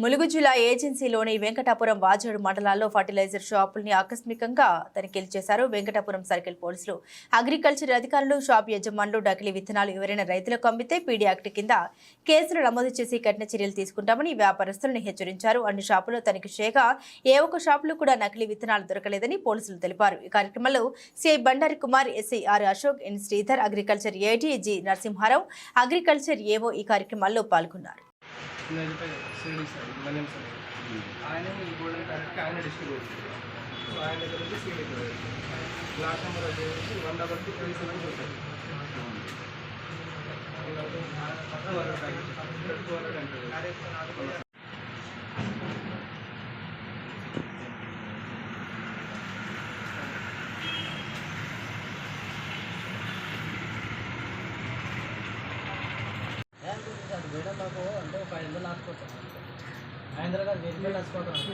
ములుగు జిల్లా ఏజెన్సీలోని వెంకటాపురం వాజోడు మండలాల్లో ఫర్టిలైజర్ షాపుల్ని ఆకస్మికంగా తనిఖీలు చేశారు. వెంకటాపురం సర్కిల్ పోలీసులు. అగ్రికల్చర్ అధికారులు షాప్ యజమానులు నకిలీ విత్తనాలు ఎవరైనా రైతులకు అమ్మితే పీడీ యాక్ట్ కింద కేసులు నమోదు చేసి కఠిన చర్యలు తీసుకుంటామని వ్యాపారస్తులను హెచ్చరించారు. అన్ని షాపుల్లో తనిఖీ చేయగా ఏ ఒక్క షాపులో కూడా నకిలీ విత్తనాలు దొరకలేదని పోలీసులు తెలిపారు. ఈ కార్యక్రమంలో CI Bandari Kumar SI R Ashok N Sridhar agriculture AD G Narasimharao agriculture AO ఈ కార్యక్రమాల్లో పాల్గొన్నారు. చిన్నదిపై షిరిడి సార్ మన్యం సార్ ఆయన ఈ గోల్డెన్ ప్యాకెట్కి ఆయన డిస్ట్రిబ్యూట్ సో ఆయన దగ్గర నుంచి సీడ్ అవుతుంది లాస్ట్ నెంబర్ వచ్చేసి one double two three seven two sir two hundred packet two hundred అంటే ఒక ఐదు వందలు లాసుకోవచ్చు